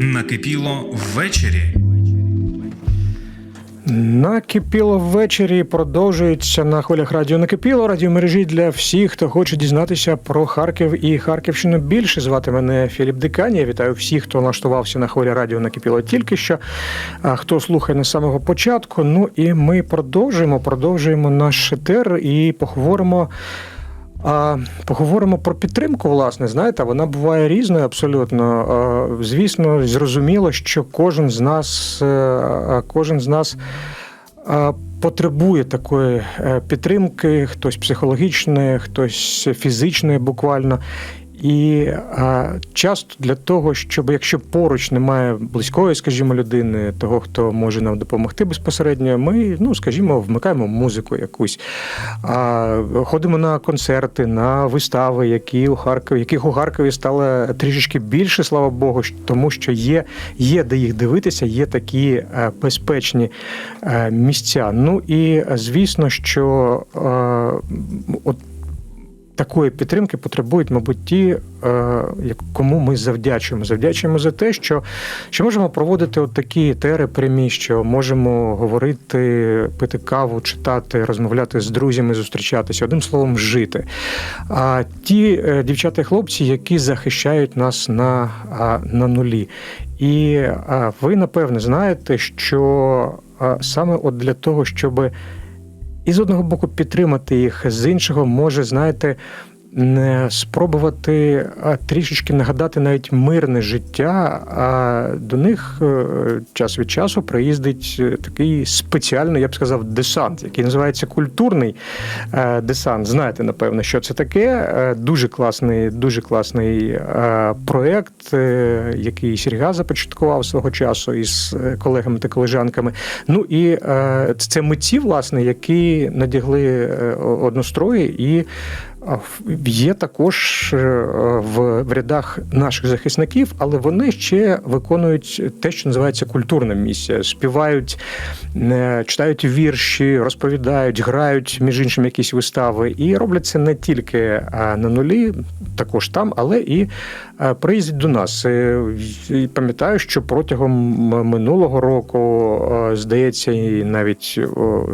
Накипіло ввечері. Накипіло ввечері продовжується на хвилях радіо Накипіло радіомережі для всіх, хто хоче дізнатися про Харків і Харківщину більше. Звати мене Філіп Дикані. Я вітаю всіх, хто налаштувався на хвилі радіо Накипіло тільки що. А хто слухає на самого початку. Ну і ми продовжуємо, продовжуємо наш етер і поговоримо. А поговоримо про підтримку, власне, знаєте, вона буває різною абсолютно. Звісно, зрозуміло, що кожен з нас, е, кожен з нас потребує такої е, підтримки, хтось психологічної, хтось фізичної, буквально. І а, часто для того, щоб якщо поруч немає близької, скажімо, людини, того, хто може нам допомогти безпосередньо, ми, ну скажімо, вмикаємо музику якусь, а, ходимо на концерти, на вистави, які у Харкові, яких у Харкові стало трішечки більше, слава Богу, тому що є, є де їх дивитися, є такі е, безпечні е, місця. Ну і звісно, що е, от такої підтримки потребують, мабуть, ті, е, кому ми завдячуємо. Завдячуємо за те, що, що можемо проводити от такі етери прямі, що можемо говорити, пити каву, читати, розмовляти з друзями, зустрічатися, одним словом, жити. А ті е, дівчата і хлопці, які захищають нас на, на нулі. І ви, напевне, знаєте, що саме от для того, щоби і з одного боку підтримати їх, з іншого, може, знаєте, спробувати а, трішечки нагадати навіть мирне життя. А до них е, час від часу приїздить е, такий спеціальний, я б сказав, десант, який називається культурний е, десант. Знаєте, напевно, що це таке. Дуже класний, дуже класний проект, який Серга започаткував свого часу із колегами та колежанками. Ну і це митці, власне, які надягли однострої і. Є також е, в, рядах наших захисників, але вони ще виконують те, що називається культурна місія. Співають, е, читають вірші, розповідають, грають між іншим якісь вистави. І роблять це не тільки е, на нулі, також там, але і приїздять до нас. І пам'ятаю, що протягом минулого року, здається, і навіть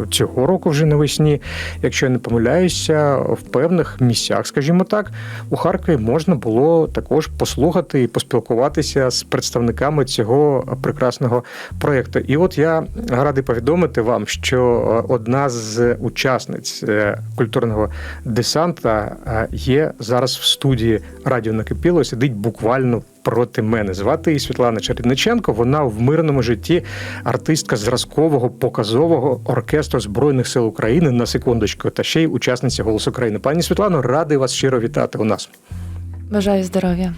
цього року вже навесні, якщо я не помиляюся, в певних місцях, скажімо так, у Харкові можна було також послухати і поспілкуватися з представниками цього прекрасного проєкту. І от я радий повідомити вам, що е, одна з учасниць е, культурного десанта е, є зараз в студії Радіо Накипіло, сидить буквально. Проти мене звати її Світлана Чередниченко. Вона в мирному житті артистка зразкового показового оркестру Збройних сил України на секундочку, та ще й учасниця голосу України». Пані Світлано, радий вас щиро вітати у нас. Бажаю здоров'я.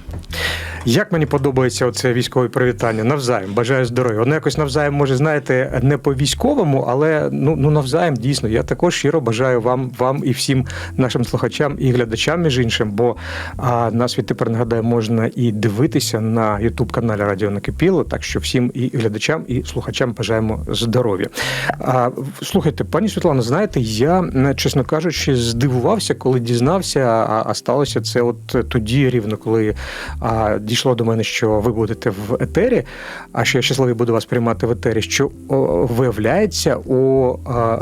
Як мені подобається оце військове привітання? Навзаєм, бажаю здоров'я. Воно якось навзаєм, може, знаєте, не по військовому, але ну, ну навзаєм дійсно. Я також щиро бажаю вам, вам і всім нашим слухачам і глядачам, між іншим, бо а, нас відтепер нагадаю, можна і дивитися на Ютуб каналі Радіо Накипіло. Так що всім і глядачам, і слухачам бажаємо здоров'я. А, слухайте, пані Світлано, знаєте, я, чесно кажучи, здивувався, коли дізнався, а, а сталося це от тоді рівно, коли а, дійшло до мене, що ви будете в етері, а що я щасливий буду вас приймати в етері, що о, виявляється у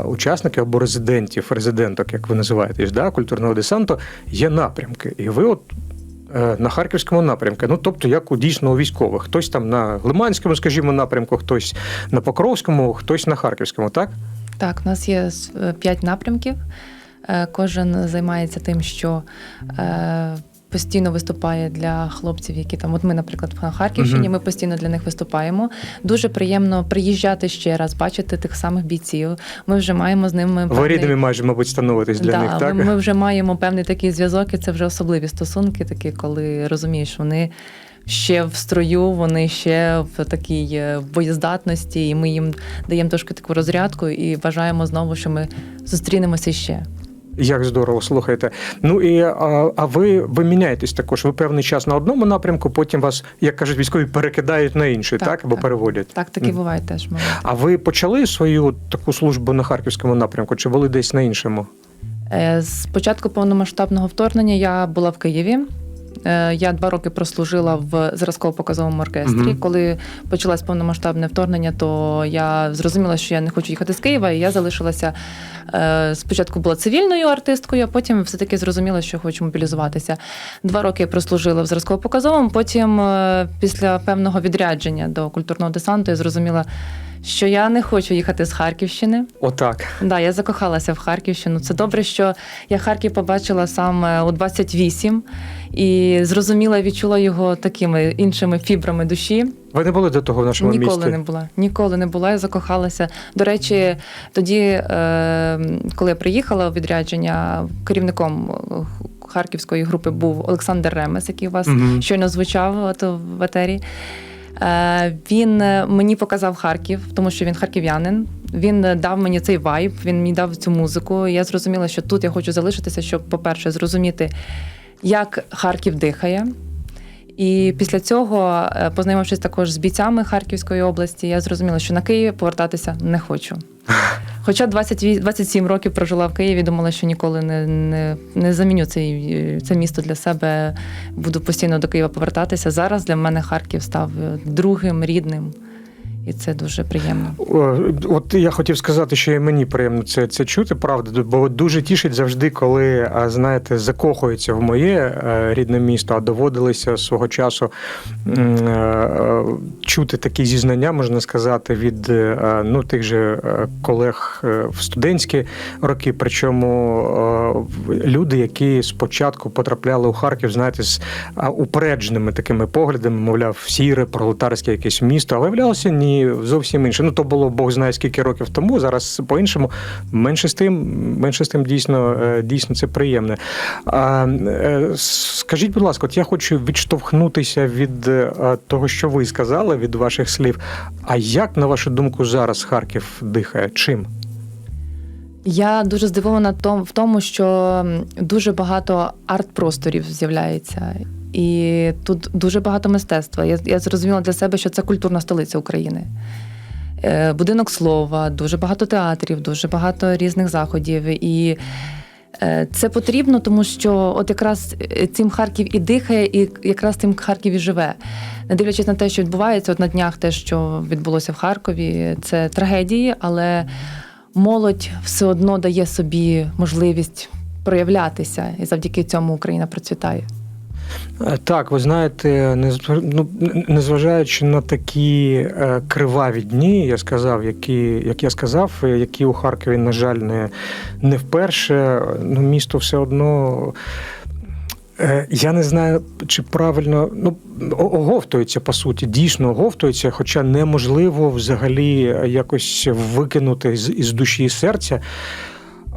учасників або резидентів, резиденток, як ви називаєтесь, да, культурного десанту, є напрямки. І ви от. е, На харківському напрямку, ну тобто, як у дійсно у військових, хтось там на Лиманському, скажімо, напрямку, хтось на Покровському, хтось на Харківському, так? Так, у нас є е, п'ять напрямків. Е, Кожен займається тим, що постійно виступає для хлопців, які там, от ми, наприклад, на Харківщині, ми постійно для них виступаємо. Дуже приємно приїжджати ще раз, бачити тих самих бійців. Ми вже маємо з ними Ви рідними майже, мабуть, становитесь для да, них, так? Ми, ми вже маємо певний такий зв'язок, і це вже особливі стосунки, такі, коли розумієш, вони. Ще в строю, вони ще в такій е, боєздатності, і ми їм даємо трошки таку розрядку і вважаємо знову, що ми зустрінемося ще. Як здорово, слухайте. Ну і а, а ви, ви міняєтесь також. Ви певний час на одному напрямку, потім вас, як кажуть, військові перекидають на інший, так? Так, Або так. переводять. Так, таки буває теж. Мабуть. А ви почали свою таку службу на харківському напрямку, чи були десь на іншому? Е, З початку повномасштабного вторгнення я була в Києві. Е, Я два роки прослужила в зразково-показовому оркестрі. Мгм. Коли почалось повномасштабне вторгнення, то я зрозуміла, що я не хочу їхати з Києва, і я залишилася е, спочатку була цивільною артисткою, а потім все-таки зрозуміла, що хочу мобілізуватися. Два роки я прослужила в зразково-показовому. Потім, е, після певного відрядження до культурного десанту, я зрозуміла, що я не хочу їхати з Харківщини. Отак. Да, я закохалася в Харківщину. Це добре, що я Харків побачила саме у 28 і зрозуміла, і відчула його такими іншими фібрами душі. Ви не були до того в нашому Ніколи місті? не була. Ніколи не була. Я закохалася. До речі, тоді, е, коли я приїхала у відрядження, керівником е, харківської групи був Олександр Ремес, який у вас Мгм. щойно звучав в етері. Е, Він е, мені показав Харків, тому що він харків'янин. Він е, дав мені цей вайб, він мені дав цю музику. Я зрозуміла, що тут я хочу залишитися, щоб, по-перше, зрозуміти, як Харків дихає. І після цього, познайомившись також з бійцями Харківської області, я зрозуміла, що на Київ повертатися не хочу. Хоча 20, 27 років прожила в Києві, думала, що ніколи не, не, не заміню цей, це місто для себе, буду постійно до Києва повертатися. Зараз для мене Харків став е, другим, рідним, і це дуже приємно. От я хотів сказати, що і мені приємно це, це чути, правда, бо дуже тішить завжди, коли, знаєте, закохуються в моє е, рідне місто, а доводилося свого часу е, чути такі зізнання, можна сказати, від е, ну, тих же колег в студентські роки. Причому люди, які спочатку потрапляли у Харків, знаєте, з упередженими такими поглядами, мовляв, сіре, пролетарське якесь місто, а виявлялося ні зовсім інше. Ну то було Бог знає скільки років тому. Зараз по-іншому. Менше з тим, менше з тим дійсно, е, дійсно це приємне. А, е, скажіть, будь ласка, от я хочу відштовхнутися від е, того, що ви сказали, від ваших слів. А як, на вашу думку, зараз Харків дихає? Чим? Я дуже здивована в тому, що дуже багато арт-просторів з'являється. І тут дуже багато мистецтва. Я, я зрозуміла для себе, що це культурна столиця України. Е, Будинок слова, дуже багато театрів, дуже багато різних заходів. І е, це потрібно, тому що от якраз е, цим Харків і дихає, і якраз тим Харків і живе. Не дивлячись на те, що відбувається, от на днях те, що відбулося в Харкові, це трагедії, але молодь все одно дає собі можливість проявлятися, і завдяки цьому Україна процвітає. Е, Так, ви знаєте, ну, незважаючи на такі е, криваві дні, я сказав, які, як я сказав, е, які у Харкові, на жаль, не, не вперше, ну, місто все одно. Я не знаю, чи правильно ну оговтується по суті, дійсно оговтується, хоча неможливо взагалі якось викинути з із душі і серця.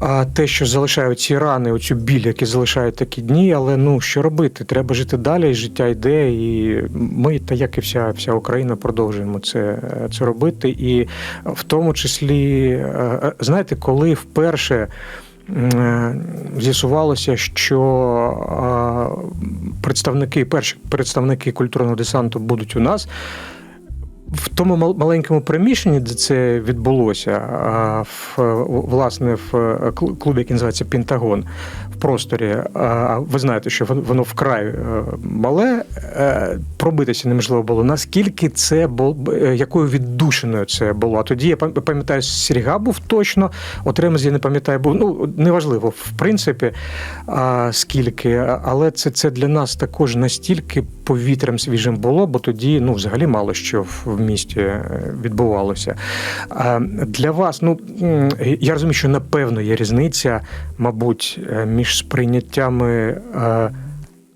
А те, що залишають ці рани, оцю біль, які залишають такі дні, але ну що робити? Треба жити далі, і життя йде. І ми, та як і вся, вся Україна, продовжуємо це, це робити. І в тому числі, е, знаєте, коли вперше. е, З'ясувалося, що е, представники, перші представники культурного десанту будуть у нас. В тому мал- маленькому приміщенні, де це відбулося, в власне в е, клубі, який називається Пентагон, просторі. а, Ви знаєте, що воно- вкрай е, мале, е, пробитися неможливо було. Наскільки це було, якою віддушиною це було? А тоді я пам'ятаю, Серега був точно, от Ремез я не пам'ятаю, був ну неважливо, в принципі, скільки, але це, це для нас також настільки повітрям свіжим було, бо тоді ну взагалі мало що в, місті е, відбувалося. Для вас, ну я розумію, що напевно є різниця, мабуть, е, між сприйняттями е,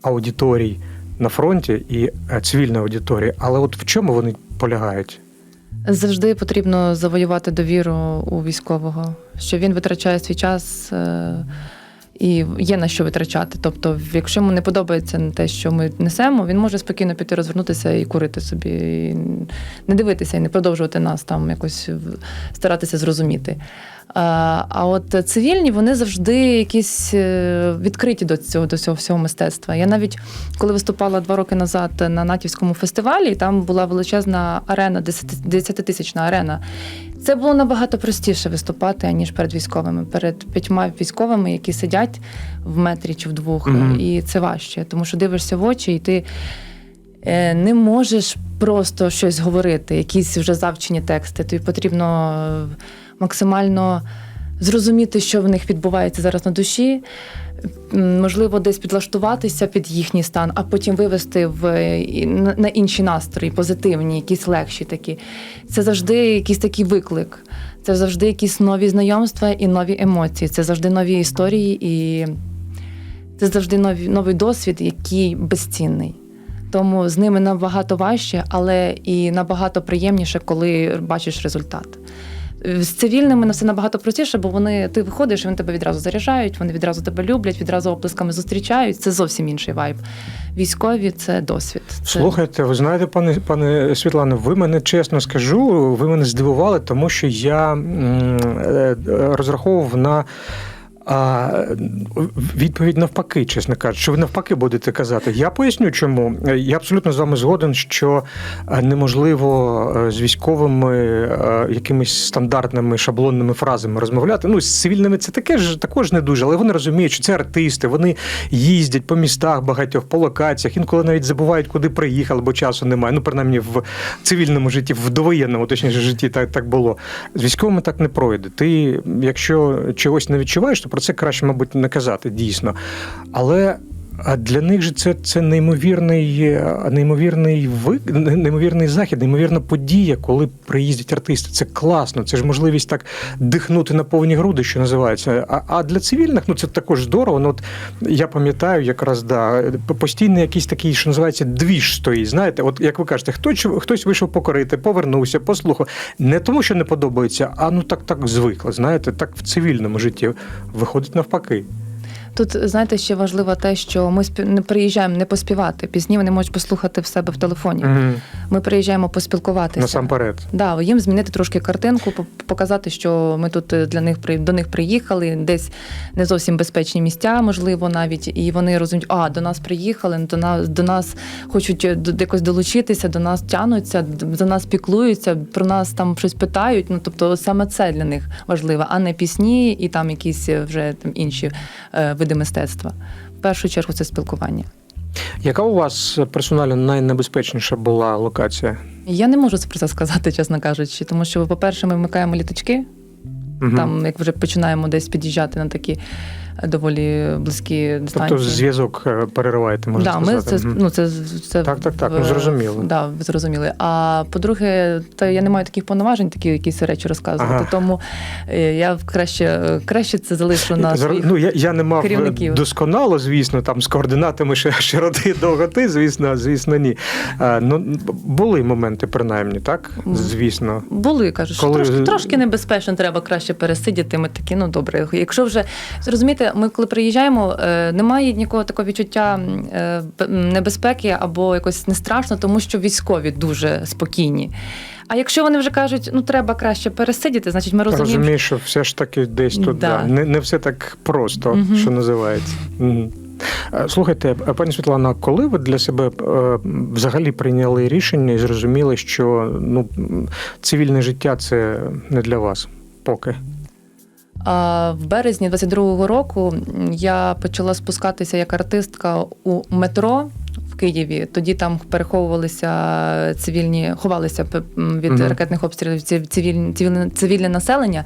аудиторій на фронті і е, цивільної аудиторії, але от в чому вони полягають? Завжди потрібно завоювати довіру у військового, що він витрачає свій час е, і є на що витрачати. Тобто, якщо йому не подобається те, що ми несемо, він може спокійно піти розвернутися і курити собі, і не дивитися і не продовжувати нас там якось старатися зрозуміти. А а от цивільні вони завжди якісь е, відкриті до цього до цього всього мистецтва. Я навіть коли виступала два роки назад на натівському фестивалі, там була величезна арена, 10-тисячна арена. Це було набагато простіше виступати, аніж перед військовими, перед п'ятьма військовими, які сидять в метрі чи в двох. Мгм. І це важче, тому що дивишся в очі, і ти е, не можеш просто щось говорити, якісь вже завчені тексти. Тобі потрібно е, максимально зрозуміти, що в них відбувається зараз на душі. Можливо, десь підлаштуватися під їхній стан, а потім вивести в е, на інші настрої, позитивні, якісь легші такі. Це завжди якийсь такий виклик. Це завжди якісь нові знайомства і нові емоції. Це завжди нові історії, і це завжди нові, новий досвід, який безцінний. Тому з ними набагато важче, але і набагато приємніше, коли бачиш результат. З цивільними на все набагато простіше, бо вони ти виходиш, і вони тебе відразу заряджають, вони відразу тебе люблять, відразу оплесками зустрічають. Це зовсім інший вайб. Військові це досвід. Це... Слухайте, ви знаєте, пане пане Світлане, ви мене чесно скажу, ви мене здивували, тому що я м, е, розраховував на. А відповідь навпаки, чесно кажучи, що ви навпаки будете казати. Я поясню, чому я абсолютно з вами згоден, що е, неможливо е, з військовими е, якимись стандартними шаблонними фразами розмовляти. Ну з цивільними це таке ж також не дуже, але вони розуміють, що це артисти, вони їздять по містах багатьох, по локаціях, інколи навіть забувають, куди приїхали, бо часу немає. Ну, принаймні в цивільному житті, в довоєнному, точніше, житті так, так було. З військовими так не пройде. Ти, якщо чогось не відчуваєш, то про це краще, мабуть, не казати дійсно. Але а для них же це, це неймовірний, е, неймовірний ви, неймовірний захід, неймовірна подія, коли приїздять артисти. Це класно. Це ж можливість так дихнути на повні груди, що називається. А, а для цивільних ну це також здорово. Ну, от я пам'ятаю, якраз да, постійно якийсь такий, що називається, двіж стоїть. Знаєте, от як ви кажете, хтось, хтось вийшов покорити, повернувся, послухав. Не тому, що не подобається, а ну так так звикли. Знаєте, так в цивільному житті виходить навпаки. Тут знаєте, ще важливо те, що ми спі... не приїжджаємо не поспівати. Пісні вони можуть послухати в себе в телефоні. Угу. Ми приїжджаємо поспілкуватися. Насамперед. Да, їм змінити трошки картинку, показати, що ми тут е, для них до них приїхали, десь не зовсім безпечні місця, можливо, навіть, і вони розуміють, а до нас приїхали, до нас до нас хочуть е, якось долучитися, до нас тянуться, за нас піклуються, про нас там щось питають. Ну тобто саме це для них важливо, а не пісні і там якісь е, вже там інші е, види мистецтва. В першу чергу це спілкування. Яка у вас персонально найнебезпечніша була локація? Я не можу про це сказати, чесно кажучи, тому що, по-перше, ми вмикаємо літачки. Угу. Там, як вже починаємо десь під'їжджати на такі доволі близькі дистанції. Тобто зв'язок е, перериваєте, можна да, ми це, ну, це, це Так, так, так, ну, зрозуміло. Да, зрозуміли. А по-друге, та я не маю таких повноважень, такі якісь речі розказувати. Ага. Тому е, я краще, е, краще це залишу на Зар- своїх. Ну, я, я не мав керівників. досконало, звісно, там з координатами ши- широти довготи, звісно, звісно, ні. А, ну, були моменти, принаймні, так? Звісно. Були, кажуть, що Коли- трошки, трошки небезпечно, треба краще пересидіти. Ми такі, ну добре. Якщо вже ми коли приїжджаємо, е, немає нікого такого відчуття е, небезпеки або якось не страшно, тому що військові дуже спокійні. А якщо вони вже кажуть, ну треба краще пересидіти, значить ми розуміємо. Розумію, що все ж таки десь тут Да. да. не, не все так просто, Мгм. що називається. Е, Слухайте, пані Світлана, коли ви для себе взагалі прийняли рішення і зрозуміли, що ну, цивільне життя це не для вас поки? А в березні 22-го року я почала спускатися як артистка у метро. В Києві тоді там переховувалися цивільні, ховалися від Мгм. ракетних обстрілів цивільні, цивільне, цивільне населення.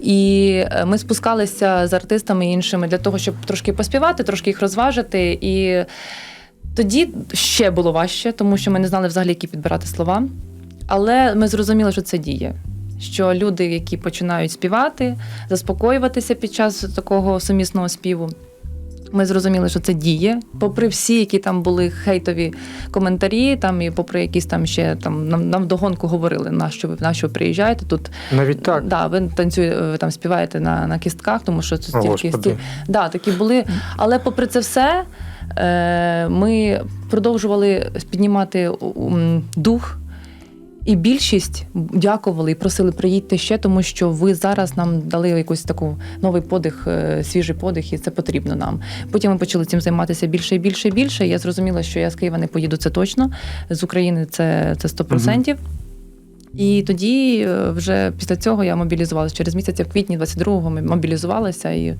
І е, ми спускалися з артистами іншими для того, щоб трошки поспівати, трошки їх розважити. І тоді ще було важче, тому що ми не знали взагалі, які підбирати слова. Але ми зрозуміли, що це діє. Що люди, які починають співати, заспокоюватися під час такого сумісного співу. Ми зрозуміли, що це діє. Попри всі, які там були хейтові коментарі, там і попри якісь там ще там нам, нам вдогонку говорили, на що ви на що приїжджаєте тут. Навіть так. Да, ви танцюєте, ви там співаєте на, на кістках, тому що це стільки Господи. сті... да, такі були. Але попри це все, е, ми продовжували піднімати дух. І більшість дякували і просили приїдьте ще, тому що ви зараз нам дали якийсь таку новий подих, е, свіжий подих, і це потрібно нам. Потім ми почали цим займатися більше і більше і більше. Я зрозуміла, що я з Києва не поїду, це точно. З України це, це 100%. І тоді е, вже після цього я мобілізувалася. Через місяць, в квітні 22-го ми мобілізувалася і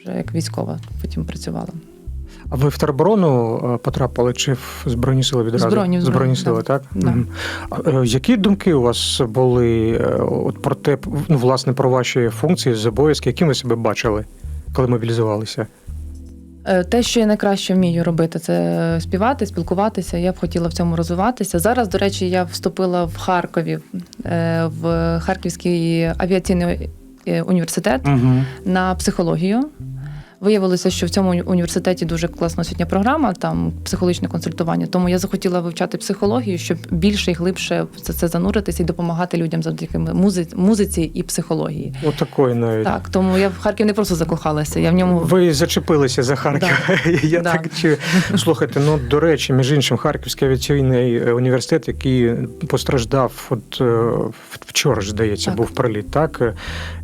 вже як військова потім працювала. А ви в тероборону е, потрапили чи в Збройні сили відразу? Збройні, Збройні Збройні, сили, да. так? Да. Е, Які думки у вас були е, от про те, ну, власне, про ваші функції, обов'язки, яким ви себе бачили, коли мобілізувалися? Те, що я найкраще вмію робити, це співати, спілкуватися. Я б хотіла в цьому розвиватися. Зараз, до речі, я вступила в Харкові в Харківський авіаційний університет Угу. на психологію. Виявилося, що в цьому університеті дуже класна освітня програма, там психологічне консультування. Тому я захотіла вивчати психологію, щоб більше і глибше в це, це зануритися і допомагати людям завдяки музи- музиці і психології. Отакої навіть. Так, тому я в Харків не просто закохалася. Я в ньому Ви зачепилися за Харків. Я Да. так чую. Слухайте, ну до речі, між іншим, Харківський авіаційний е, університет, який постраждав, от е, вчора ж здається, Так. був приліт, так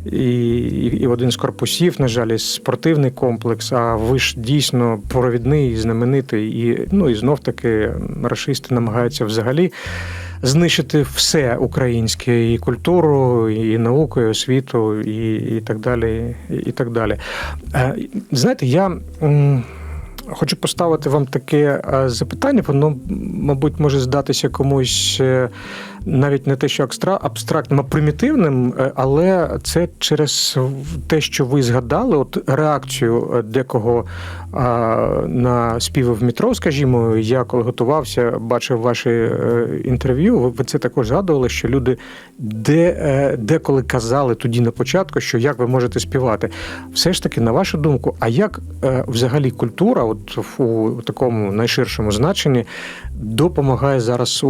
і, один з корпусів, на жаль, і спортивний комплекс. А ви ж дійсно провідний, знаменитий, і ну і знов таки рашисти намагаються взагалі. Знищити все українське і культуру, і науку, і освіту, і, і так далі. І, так далі. Е, Знаєте, я хочу поставити вам таке е, запитання. Воно, мабуть, може здатися комусь е, навіть не те, що екстра абстрактним, а примітивним, е, але це через те, що ви згадали, от реакцію е, декого на співи в метро, скажімо, я коли готувався, бачив ваші е, інтерв'ю. Ви це також згадували, що люди де, деколи казали тоді на початку, що як ви можете співати. Все ж таки, на вашу думку, а як взагалі культура, от у такому найширшому значенні, допомагає зараз у,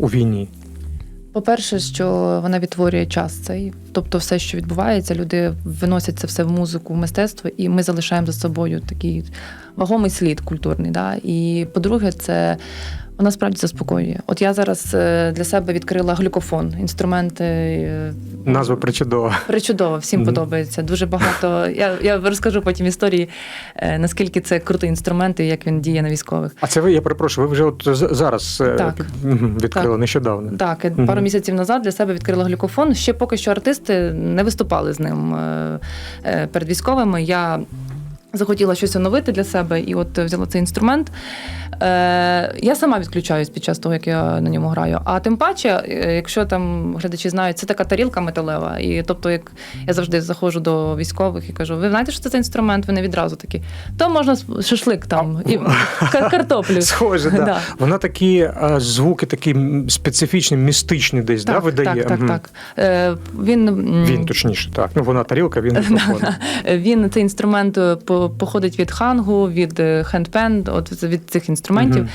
у війні? По-перше, що вона відтворює час цей, тобто все, що відбувається, люди виносять це все в музику, в мистецтво, і ми залишаємо за собою такий вагомий слід культурний. Да? І по-друге, це вона справді заспокоює. От я зараз е, для себе відкрила глюкофон, інструменти. е, Назва причудова. Причудово, всім Мгм. подобається. Дуже багато. Я, я розкажу потім історії, е, наскільки це крутий інструмент і як він діє на військових. А це ви, я перепрошую, ви вже от зараз Так. відкрили Так. нещодавно. Так, я Мгм. пару місяців назад для себе відкрила глюкофон. Ще поки що артисти не виступали з ним перед військовими. Я захотіла щось оновити для себе і от взяла цей інструмент. Е, я сама відключаюсь під час того, як я на ньому граю. А тим паче, е, якщо там глядачі знають, це така тарілка металева. І тобто, як я завжди заходжу до військових і кажу: ви знаєте, що це за інструмент? Вони відразу такі, то можна шашлик там і кар- картоплю. Схоже, да. Да. Вона такі е, звуки, такі специфічні, містичні десь, да, видає. Так, так, так. Е, він, Він точніше, так. Ну вона тарілка, він мікрофон. він цей інструмент е, по- походить від хангу, від е, хендпен, от від цих інструментів.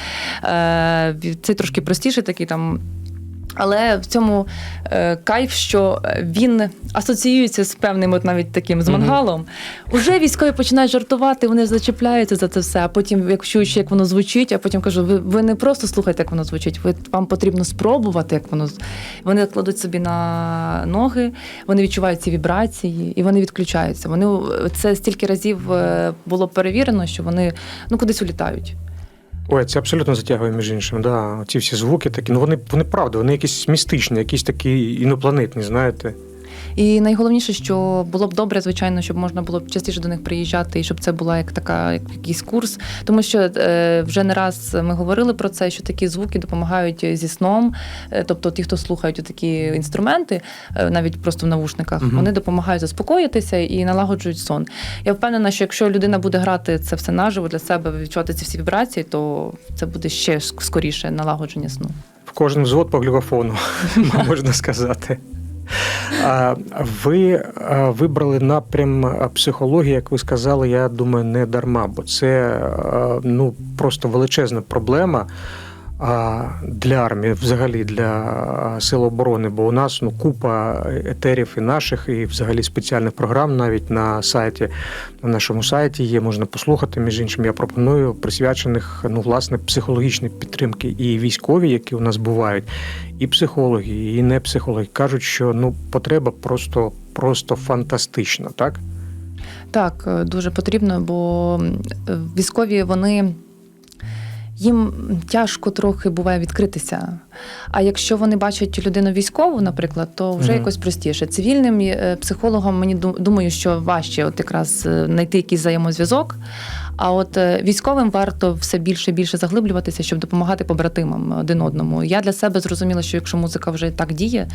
Е, Це трошки простіше, такий там. Але в цьому е, кайф, що він асоціюється з певним, от навіть таким з мангалом. Уже військові починають жартувати, вони зачепляються за це все. А потім, як чують, як воно звучить, а потім кажу: ви, ви не просто слухайте, як воно звучить, ви вам потрібно спробувати, як воно вони кладуть собі на ноги, вони відчувають ці вібрації і вони відключаються. Вони це стільки разів е, було перевірено, що вони ну кудись улітають. Ой, це абсолютно затягує між іншим. Да. Ці всі звуки такі, ну вони, вони правда, вони якісь містичні, якісь такі інопланетні, знаєте. І найголовніше, що було б добре, звичайно, щоб можна було б частіше до них приїжджати, і щоб це була як така, як якийсь курс. Тому що е, вже не раз ми говорили про це, що такі звуки допомагають зі сном. Е, тобто, ті, хто слухають такі інструменти, е, навіть просто в навушниках, Мгм. вони допомагають заспокоїтися і налагоджують сон. Я впевнена, що якщо людина буде грати це все наживо для себе, відчувати ці всі вібрації, то це буде ще скоріше налагодження сну. В кожен взвод по глюкофону, можна сказати. Ви вибрали напрям психології, як ви сказали, я думаю, не дарма, бо це ну, просто величезна проблема. Для армії, взагалі для сил оборони, бо у нас ну купа етерів і наших, і взагалі спеціальних програм навіть на сайті, на нашому сайті є, можна послухати. Між іншим, я пропоную присвячених ну власне психологічній підтримки і військові, які у нас бувають, і психологи, і не психологи кажуть, що ну потреба просто, просто фантастична, так? Так, е, дуже потрібно, бо е, військові вони. Їм тяжко трохи буває відкритися. А якщо вони бачать людину військову, наприклад, то вже Мгм. якось простіше. Цивільним е, психологам мені ду- думаю, що важче от якраз е, знайти якийсь взаємозв'язок. А от е, військовим варто все більше і більше заглиблюватися, щоб допомагати побратимам один одному. Я для себе зрозуміла, що якщо музика вже так діє,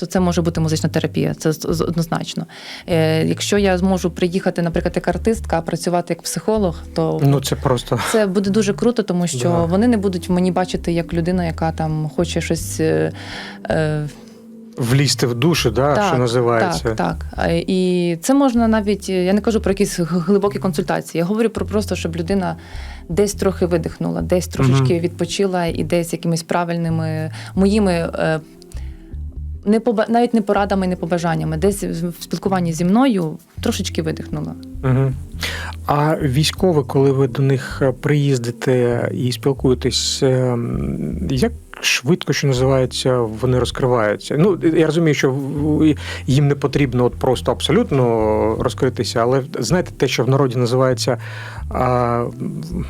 то це може бути музична терапія. Це однозначно. Е, Якщо я зможу приїхати, наприклад, як артистка, а працювати як психолог, то Ну це просто це буде дуже круто, тому що Да. вони не будуть в мені бачити як людина, яка там хоче щось. е, е, влізти в душу, да, що називається. Так, так. І це можна навіть, я не кажу про якісь глибокі консультації. Я говорю про просто, щоб людина десь трохи видихнула, десь трошечки Мгм. відпочила і десь якимись правильними моїми. Не поба- навіть не порадами, не побажаннями, десь в спілкуванні зі мною трошечки видихнула. Угу. А військові, коли ви до них е, приїздите і спілкуєтесь, ем, як швидко, що називається, вони розкриваються? Ну, я розумію, що їм не потрібно от просто абсолютно розкритися, але знаєте, те, що в народі називається а,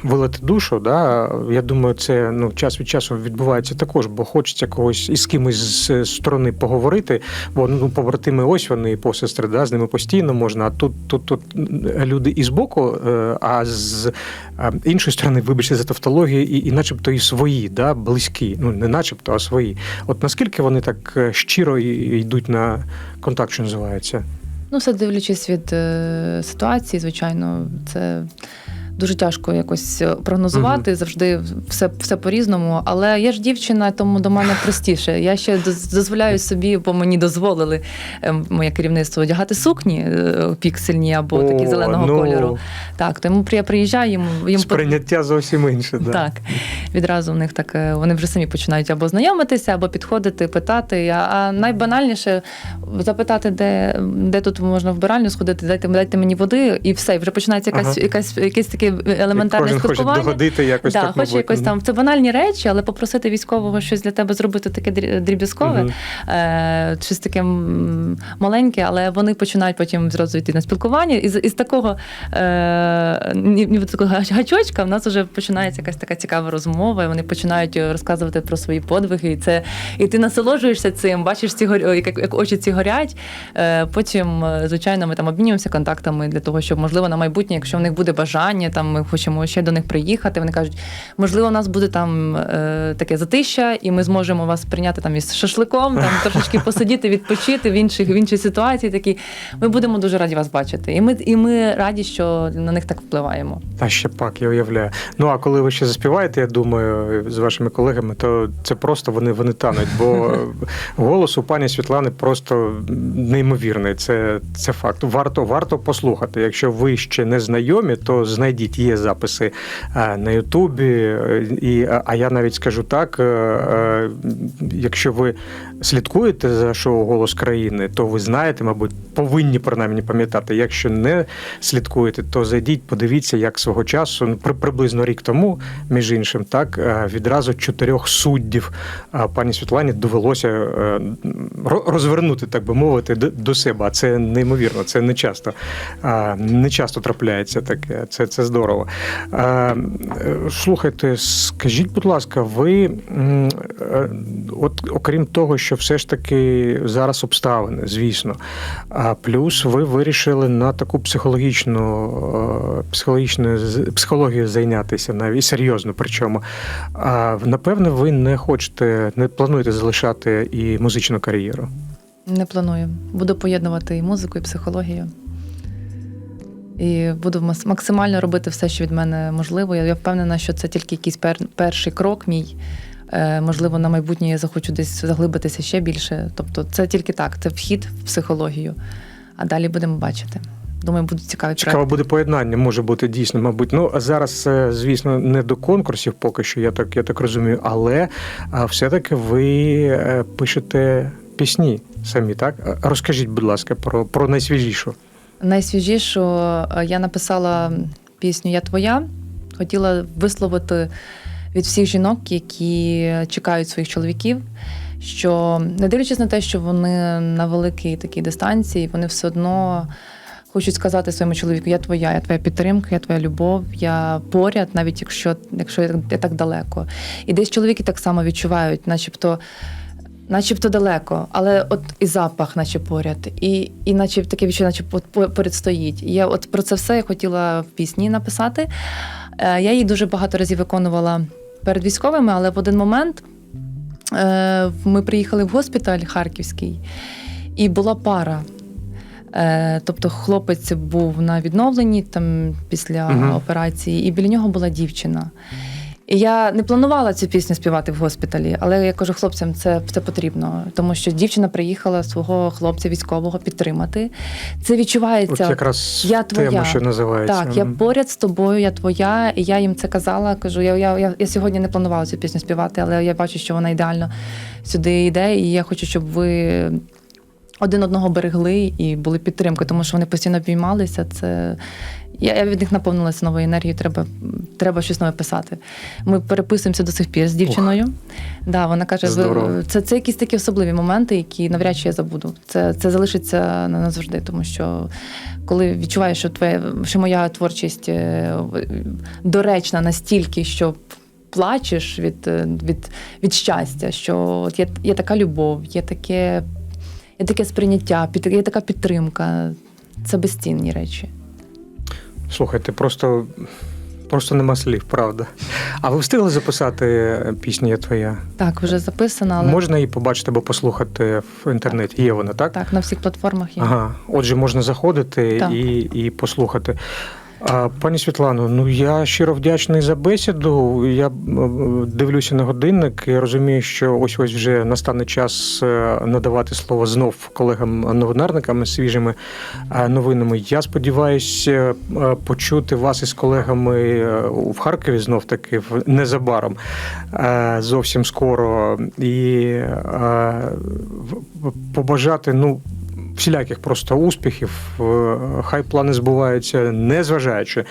вилити душу, да, я думаю, це ну, час від часу відбувається також, бо хочеться когось із кимось з сторони поговорити, бо ну, побратими ось вони посестри, да, з ними постійно можна, а тут, тут, тут люди і збоку, е, а з іншої сторони, вибачте за тавтологію, і, і начебто і свої, да, близькі, ну не начебто, а свої. От наскільки вони так е, щиро йдуть на контакт, що називається? Ну, все дивлячись від е, ситуації, звичайно, це дуже тяжко якось е, прогнозувати. Завжди все, все по-різному. Але я ж дівчина, тому до мене простіше. Я ще дозволяю собі, бо мені дозволили е, моє керівництво одягати сукні е, піксельні або такі зеленого ну, кольору. Так, тому я приїжджаю їм їм Сприйняття зовсім інше. Да. так, відразу в них так е, вони вже самі починають або знайомитися, або підходити, питати. А, найбанальніше запитати, де, де тут можна вбиральню сходити, дайте, дайте мені води, і все. І вже починається якась, Ага. якась якесь таке елементарне Кожен хоче спілкування. догодити якось да, так, хоче якось там це банальні речі, але попросити військового щось для тебе зробити таке дрі- дріб'язкове, Мгм. е, щось таке маленьке, але вони починають потім зразу йти на спілкування. І з із такого е, ніби такого гачочка в нас вже починається якась така цікава розмова. і Вони починають розказувати про свої подвиги. І це і ти насолоджуєшся цим, бачиш ці горі, як, як очі ці горять. Е, потім, е, звичайно, ми там обмінюємося контактами для того, щоб можливо на майбутнє, якщо в них буде бажання, там ми хочемо ще до них приїхати. Вони кажуть, можливо, у нас буде там е, таке затища, і ми зможемо вас прийняти там із шашликом, там трошечки посидіти, відпочити в інших в іншій ситуації. Такі ми будемо дуже раді вас бачити. І ми і ми раді, що на них так впливаємо. Та ще пак, я уявляю. Ну а коли ви ще заспіваєте, я думаю, з вашими колегами, то це просто вони, вони тануть. Бо голос у пані Світлани просто неймовірний. Це, це факт. Варто, варто послухати. Якщо ви ще не знайомі, то знайдіть є записи е, на Ютубі. е, І, а я навіть скажу так: е, якщо ви слідкуєте за шоу Голос країни, то ви знаєте, мабуть, повинні принаймні пам'ятати. Якщо не слідкуєте, то зайдіть, подивіться, як свого часу, ну, при- приблизно рік тому, між іншим, так е, відразу чотирьох суддів е, пані Світлані довелося е, розвернути, так би мовити, до- себе. А це неймовірно, це не часто, не часто трапляється таке. Це, це здорово. Слухайте, скажіть, будь ласка, ви от окрім того, що все ж таки зараз обставини, звісно. А плюс ви вирішили на таку психологічну, е, психологічну психологію зайнятися навіть серйозно. Причому а напевно, ви не хочете, не плануєте залишати і музичну кар'єру. Не планую. Буду поєднувати і музику, і психологію. І буду максимально робити все, що від мене можливо. Я впевнена, що це тільки якийсь перший крок мій. Е, Можливо, на майбутнє я захочу десь заглибитися ще більше. Тобто, це тільки так, це вхід в психологію. А далі будемо бачити. думаю, будуть цікаві Цікаво проекти. буде поєднання, може бути дійсно, мабуть. Ну зараз, е, звісно, не до конкурсів, поки що, я так, я так розумію, але все-таки ви е, пишете пісні самі, так? Е, Розкажіть, будь ласка, про, про найсвіжішу. Найсвіжішу е, я написала пісню Я твоя. Хотіла висловити від всіх жінок, які чекають своїх чоловіків. Що не дивлячись на те, що вони на великій такій дистанції, вони все одно хочуть сказати своєму чоловіку: Я твоя, я твоя підтримка, я твоя любов, я поряд, навіть якщо, якщо я, так далеко. І десь чоловіки так само відчувають, начебто. Начебто далеко, але от і запах, наче поряд, і, і наче таке відчуття, наче поряд стоїть. Я от про це все я хотіла в пісні написати. Е, Я її дуже багато разів виконувала перед військовими, але в один момент е, ми приїхали в госпіталь Харківський, і була пара. Е, Тобто хлопець був на відновленні там після угу. операції, і біля нього була дівчина. І я не планувала цю пісню співати в госпіталі, але я кажу хлопцям, це, це потрібно, тому що дівчина приїхала свого хлопця військового підтримати. Це відчувається. От якраз я тема, твоя. що називається. Так, я поряд з тобою, я твоя, і я їм це казала. Кажу, я, я, я, я сьогодні не планувала цю пісню співати, але я бачу, що вона ідеально сюди йде, і я хочу, щоб ви один одного берегли і були підтримкою, тому що вони постійно обіймалися. Це я, я від них наповнилася новою енергією. Треба, треба щось нове писати. Ми переписуємося до сих пір з дівчиною. Да, вона каже: ви, це, це якісь такі особливі моменти, які навряд чи я забуду. Це, це залишиться на- назавжди, тому що коли відчуваєш, що твоя, що моя творчість е, доречна настільки, що плачеш від, е, від, від щастя, що от є, є така любов, є таке, є таке сприйняття, є така підтримка. Це безцінні речі. Слухайте, просто, просто нема слів, правда. А ви встигли записати пісню «Я твоя? Так, вже записана. але Можна її побачити або послухати в інтернеті. Є вона, так? так, на всіх платформах є. Ага. Отже, можна заходити Так. і, і послухати. Пані Світлано, ну я щиро вдячний за бесіду. Я дивлюся на годинник і розумію, що ось ось вже настане час е, надавати слово знов колегам-новинарникам свіжими е, новинами. Я сподіваюся е, почути вас із колегами в Харкові знов таки незабаром зовсім скоро і побажати, ну всіляких просто успіхів. Е, Хай плани збуваються, незважаючи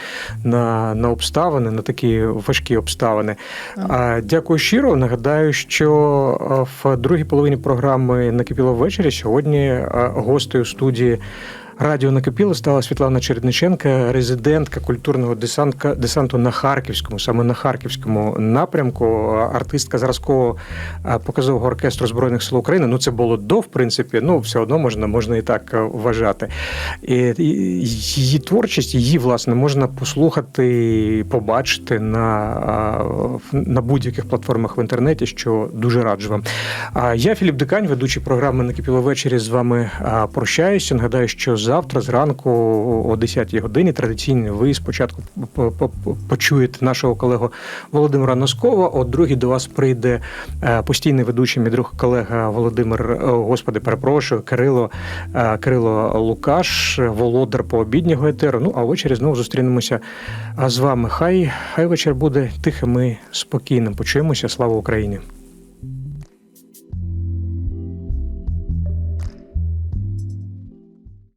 на, на обставини, на такі важкі обставини. А, Дякую щиро. Нагадаю, що е, в другій половині програми Накипіло ввечері сьогодні е, гостею студії. Радіо накипіло стала Світлана Чередниченка, резидентка культурного десантка десанту на харківському, саме на харківському напрямку, артистка зразкового показового оркестру збройних сил України. Ну це було до, в принципі. Ну все одно можна, можна і так е, вважати. І, її творчість, її власне можна послухати, побачити на, на будь-яких платформах в інтернеті, що дуже раджу вам. Я Філіп Дикань, ведучий програми Накипіло ввечері. З вами прощаюся. Нагадаю, що завтра зранку о 10-й годині традиційно ви спочатку по- по- по- почуєте нашого колегу Володимира Носкова. О другій до вас прийде е, постійний ведучий мій друг колега Володимир, е, господи, перепрошую, Кирило е, Кирило Лукаш, володар пообіднього етеру. Ну а ввечері знову зустрінемося з вами. Хай хай вечір буде тихим і спокійним. Почуємося. Слава Україні!